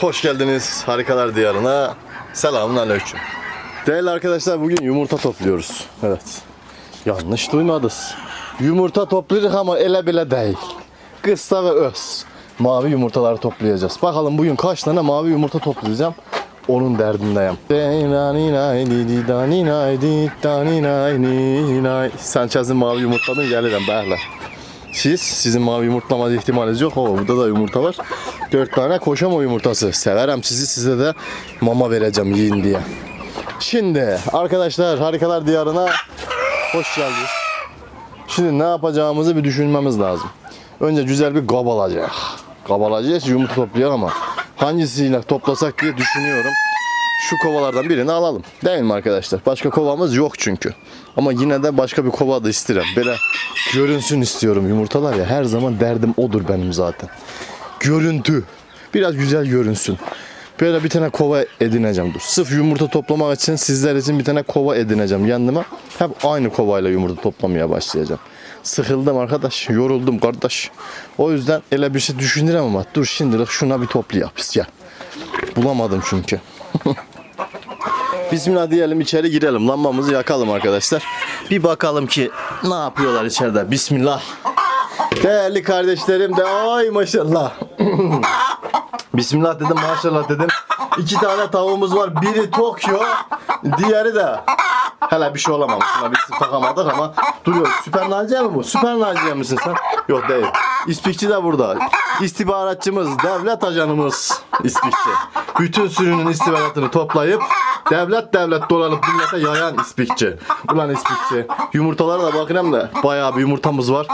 Hoş geldiniz Harikalar Diyarı'na. Selamun Aleyküm. Değerli arkadaşlar bugün yumurta topluyoruz. Evet. Yanlış duymadınız. Yumurta topluyoruz ama ele bile değil. Kısa ve öz. Mavi yumurtaları toplayacağız. Bakalım bugün kaç tane mavi yumurta toplayacağım. Onun derdindeyim. Sanchez'in mavi yumurtladın gelirim böyle. Siz, sizin mavi yumurtlama ihtimaliniz yok. Oo, burada da yumurta var. Dört tane koşama yumurtası. Severim sizi, size de mama vereceğim yiyin diye. Şimdi arkadaşlar Harikalar Diyarı'na hoş geldiniz. Şimdi ne yapacağımızı bir düşünmemiz lazım. Önce güzel bir kab alacağız. Kab alacağız, yumurta toplayalım ama hangisiyle toplasak diye düşünüyorum. Şu kovalardan birini alalım. Değil mi arkadaşlar? Başka kovamız yok çünkü. Ama yine de başka bir kova da isterim. Böyle görünsün istiyorum yumurtalar ya. Her zaman derdim odur benim zaten. Görüntü. Biraz güzel görünsün. Böyle bir tane kova edineceğim dur. Sırf yumurta toplamak için sizler için bir tane kova edineceğim yanıma. Hep aynı kovayla yumurta toplamaya başlayacağım. Sıkıldım arkadaş, yoruldum kardeş. O yüzden öyle bir şey düşünürüm ama dur şimdilik şuna bir toplayalım biz ya. Bulamadım çünkü. Bismillah diyelim içeri girelim. Lambamızı yakalım arkadaşlar. Bir bakalım ki ne yapıyorlar içeride. Bismillah. Değerli kardeşlerim de ay maşallah. Bismillah dedim maşallah dedim. İki tane tavuğumuz var. Biri Tokyo, diğeri de Hele bir şey olamamış. Şuna bir isim takamadık ama duruyor. Süper Naciye mi bu? Süper Naciye misin sen? Yok değil. İspikçi de burada. İstihbaratçımız, devlet ajanımız İspikçi. Bütün sürünün istihbaratını toplayıp devlet devlet dolanıp millete yayan İspikçi. Ulan İspikçi. Yumurtalara da bakın da bayağı bir yumurtamız var.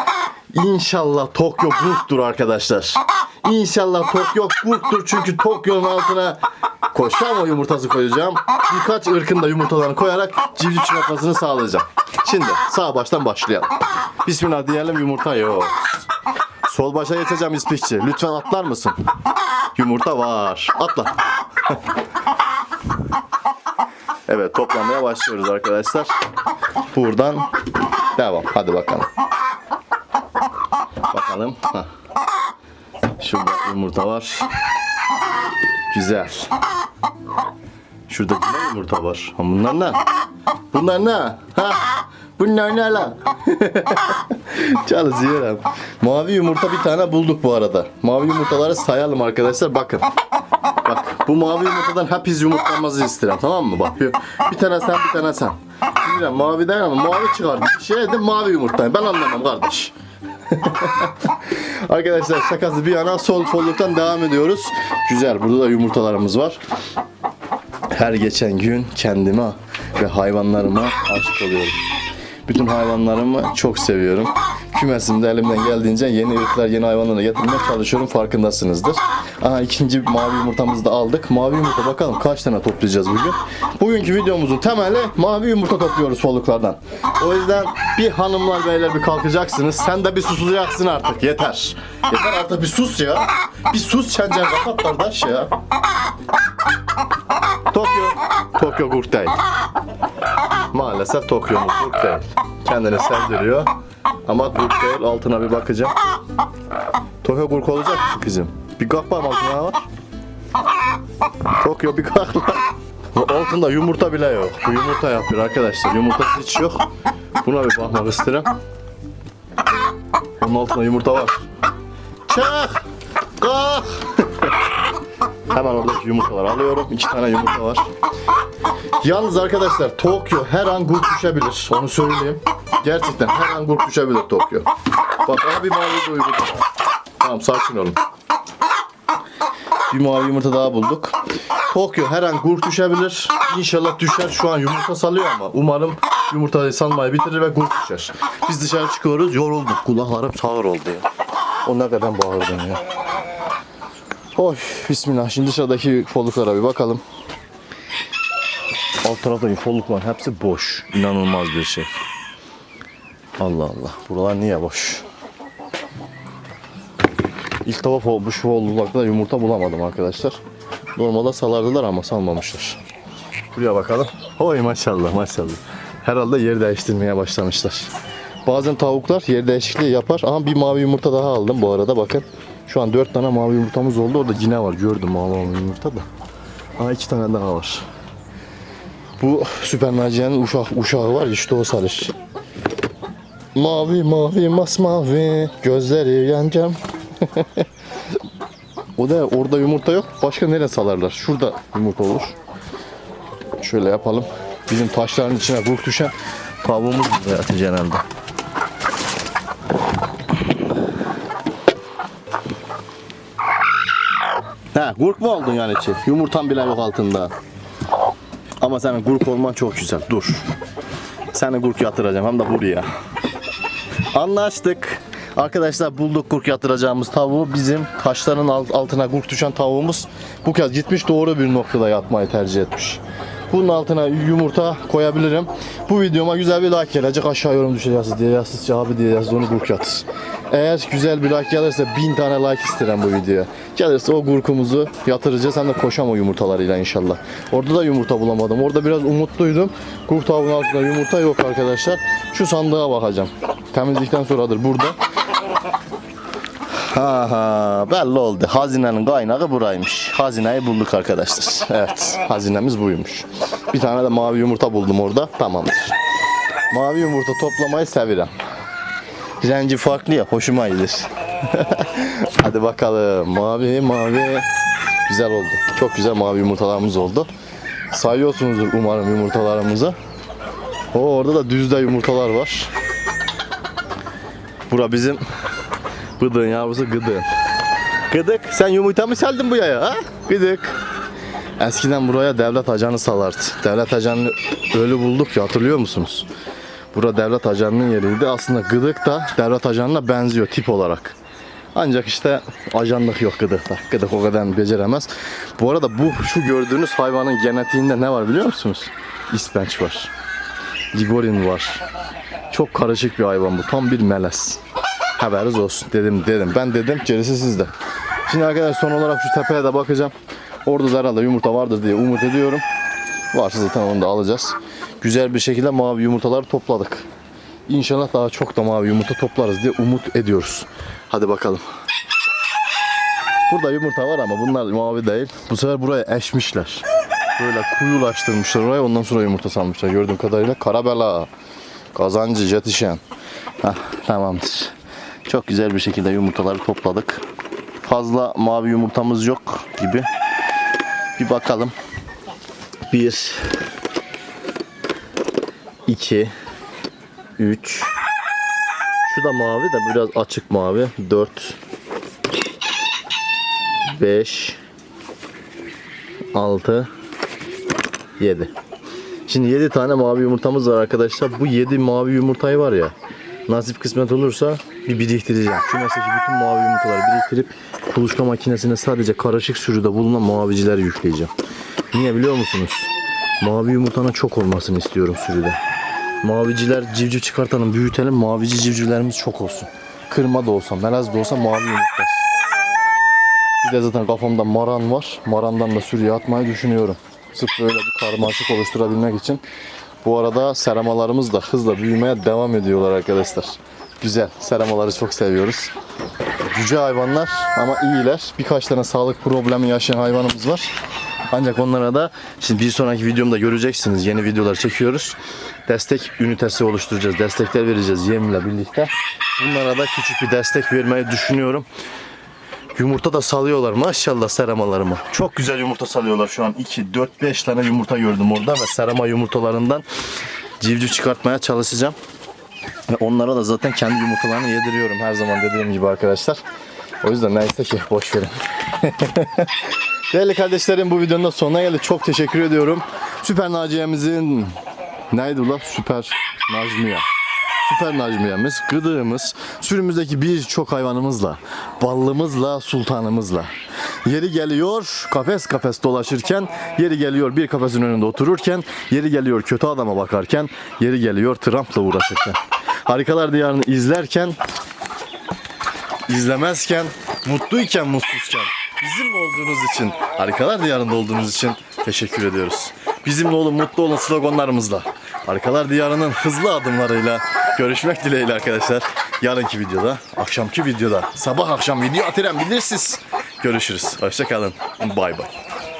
İnşallah Tokyo Gurk'tur arkadaşlar. İnşallah Tokyo Gurk'tur çünkü Tokyo'nun altına koşama yumurtası koyacağım. Birkaç ırkın da yumurtalarını koyarak civciv çıkartmasını sağlayacağım. Şimdi sağ baştan başlayalım. Bismillah diyelim yumurta yok. Sol başa geçeceğim ispikçi. Lütfen atlar mısın? Yumurta var. Atla. evet toplamaya başlıyoruz arkadaşlar. Buradan devam. Hadi bakalım. Bakalım. Şurada yumurta var. Güzel. Şurada yine yumurta var. Ha, bunlar ne? Bunlar ne? Ha? Bunlar ne lan? Çalışıyorum. Mavi yumurta bir tane bulduk bu arada. Mavi yumurtaları sayalım arkadaşlar. Bakın. Bak bu mavi yumurtadan hepimiz yumurtlamamızı isterim tamam mı? Bak bir, bir tane sen bir tane sen. Bilmiyorum mavi değil ama mavi çıkardı. Şey de mavi yumurtayım. Ben anlamam kardeş. Arkadaşlar şakası bir yana sol folluktan devam ediyoruz. Güzel burada da yumurtalarımız var. Her geçen gün kendime ve hayvanlarıma aşık oluyorum. Bütün hayvanlarımı çok seviyorum. Kümesimde elimden geldiğince yeni ırklar, yeni hayvanları getirmeye çalışıyorum. Farkındasınızdır. Aha ikinci mavi yumurtamızı da aldık. Mavi yumurta bakalım kaç tane toplayacağız bugün. Bugünkü videomuzun temeli mavi yumurta topluyoruz folluklardan. O yüzden bir hanımlar beyler bir kalkacaksınız. Sen de bir susacaksın artık. Yeter. Yeter artık bir sus ya. Bir sus çencer kapat kardeş ya. Tokyo. Tokyo Gurk değil. Maalesef Tokyo'muz Gurk değil. Kendini sevdiriyor. Ama Gurk değil. Altına bir bakacağım. Tokyo Gurk olacak mısın kızım? Bir kalk bakalım altına var. Tokyo bir kalk lan. Altında yumurta bile yok. Bu yumurta yapıyor arkadaşlar. Yumurtası hiç yok. Buna bir bakmak isterim. Onun altında yumurta var. Çık! Kalk! Hemen oradaki yumurtaları alıyorum. İki tane yumurta var. Yalnız arkadaşlar Tokyo her an gurk düşebilir. Onu söyleyeyim. Gerçekten her an gurk düşebilir Tokyo. Bak aha bir mavi var. Tamam sakin olun. Bir mavi yumurta daha bulduk. Tokyo her an gurk düşebilir. İnşallah düşer. Şu an yumurta salıyor ama umarım yumurtayı salmayı bitirir ve gurk düşer. Biz dışarı çıkıyoruz. Yorulduk. Kulaklarım sağır oldu ya. O ne kadar bağırdım ya. Oy bismillah. Şimdi dışarıdaki folluklara bir bakalım. Alt tarafta folluk var. Hepsi boş. İnanılmaz bir şey. Allah Allah. Buralar niye boş? İlk fol- bu şu folluklarda yumurta bulamadım arkadaşlar. Normalde salardılar ama salmamışlar. Buraya bakalım. Oy maşallah maşallah. Herhalde yer değiştirmeye başlamışlar. Bazen tavuklar yer değişikliği yapar. Aha bir mavi yumurta daha aldım bu arada bakın. Şu an 4 tane mavi yumurtamız oldu. Orada yine var. Gördüm mavi mavi yumurta da. Ha iki tane daha var. Bu Süper Naciye'nin uşak, uşağı var işte o sarış. Mavi mavi masmavi gözleri yancam. o da orada yumurta yok. Başka nereye salarlar? Şurada yumurta olur. Şöyle yapalım. Bizim taşların içine kurt düşen tavuğumuz yatacak herhalde. He, gurk mu oldun yani içi? Yumurtan bile yok altında. Ama senin gurk olman çok güzel. Dur. Seni gurk yatıracağım hem de buraya. Anlaştık. Arkadaşlar bulduk gurk yatıracağımız tavuğu. Bizim taşların alt- altına gurk düşen tavuğumuz bu kez gitmiş doğru bir noktada yatmayı tercih etmiş. Bunun altına yumurta koyabilirim. Bu videoma güzel bir like gelecek. Aşağı yorum düşeceğiz diye yazsız abi diye yazsız onu gurk. Eğer güzel bir like gelirse bin tane like isterim bu videoya. Gelirse o gurkumuzu yatıracağız hem de koşam o yumurtalarıyla inşallah. Orada da yumurta bulamadım. Orada biraz umutluydum. Gurk tavuğun altında yumurta yok arkadaşlar. Şu sandığa bakacağım. Temizlikten sonradır burada. Ha ha belli oldu. Hazinenin kaynağı buraymış. Hazineyi bulduk arkadaşlar. Evet hazinemiz buymuş. Bir tane de mavi yumurta buldum orada. Tamamdır. Mavi yumurta toplamayı severim. Renci farklı ya hoşuma gider. Hadi bakalım. Mavi mavi. Güzel oldu. Çok güzel mavi yumurtalarımız oldu. Sayıyorsunuzdur umarım yumurtalarımızı. O orada da düzde yumurtalar var. Bura bizim Bıdığın yavrusu gıdığın. Gıdık sen yumurta mı saldın bu yaya ha? Gıdık. Eskiden buraya devlet ajanı salardı. Devlet ajanını ölü bulduk ya hatırlıyor musunuz? Bura devlet ajanının yeriydi. Aslında gıdık da devlet ajanına benziyor tip olarak. Ancak işte ajanlık yok gıdıkta. Gıdık o kadar beceremez. Bu arada bu şu gördüğünüz hayvanın genetiğinde ne var biliyor musunuz? İspenç var. Ligorin var. Çok karışık bir hayvan bu. Tam bir melez. Haberiniz olsun dedim dedim. Ben dedim gerisi sizde. Şimdi arkadaşlar son olarak şu tepeye de bakacağım. Orada da herhalde yumurta vardır diye umut ediyorum. Varsa zaten onu da alacağız. Güzel bir şekilde mavi yumurtaları topladık. İnşallah daha çok da mavi yumurta toplarız diye umut ediyoruz. Hadi bakalım. Burada yumurta var ama bunlar mavi değil. Bu sefer buraya eşmişler. Böyle kuyulaştırmışlar oraya ondan sonra yumurta salmışlar. Gördüğüm kadarıyla karabela, kazancı, jetişen. Heh, tamamdır. Çok güzel bir şekilde yumurtaları topladık. Fazla mavi yumurtamız yok gibi. Bir bakalım. Bir, iki, üç. Şu da mavi de biraz açık mavi. Dört, beş, altı, yedi. Şimdi 7 tane mavi yumurtamız var arkadaşlar. Bu 7 mavi yumurtayı var ya. Nasip kısmet olursa bir biriktireceğim. Şu mesleki bütün mavi yumurtaları biriktirip kuluçka makinesine sadece karışık sürüde bulunan mavicileri yükleyeceğim. Niye biliyor musunuz? Mavi yumurtanın çok olmasını istiyorum sürüde. Maviciler civciv çıkartalım, büyütelim. Mavici civcivlerimiz çok olsun. Kırma da olsa, melez de olsa mavi yumurta. Bir de zaten kafamda maran var. Marandan da sürüye atmayı düşünüyorum. Sırf böyle bir karmaşık oluşturabilmek için. Bu arada seramalarımız da hızla büyümeye devam ediyorlar arkadaşlar. Güzel. Seramaları çok seviyoruz. Cüce hayvanlar ama iyiler. Birkaç tane sağlık problemi yaşayan hayvanımız var. Ancak onlara da şimdi bir sonraki videomda göreceksiniz. Yeni videolar çekiyoruz. Destek ünitesi oluşturacağız. Destekler vereceğiz yemle birlikte. Bunlara da küçük bir destek vermeyi düşünüyorum. Yumurta da salıyorlar maşallah seramalarıma. Çok güzel yumurta salıyorlar şu an. 2, 4, 5 tane yumurta gördüm orada ve serama yumurtalarından civciv çıkartmaya çalışacağım. Ve onlara da zaten kendi yumurtalarını yediriyorum her zaman dediğim gibi arkadaşlar. O yüzden neyse ki boş verin. Değerli kardeşlerim bu videonun da sonuna geldik. Çok teşekkür ediyorum. Süper Naciye'mizin neydi ulan? Süper Nazmiye. Süper Najmiyemiz, gıdığımız, sürümüzdeki birçok hayvanımızla, ballımızla, sultanımızla. Yeri geliyor kafes kafes dolaşırken, yeri geliyor bir kafesin önünde otururken, yeri geliyor kötü adama bakarken, yeri geliyor Trump'la uğraşırken. Harikalar Diyarı'nı izlerken, izlemezken, mutluyken, mutsuzken, bizimle olduğunuz için, Harikalar Diyarı'nda olduğunuz için teşekkür ediyoruz. Bizimle olun, mutlu olun sloganlarımızla. Harikalar Diyarı'nın hızlı adımlarıyla görüşmek dileğiyle arkadaşlar. Yarınki videoda, akşamki videoda, sabah akşam video atarım bilirsiniz. Görüşürüz. Hoşça kalın. Bay bay.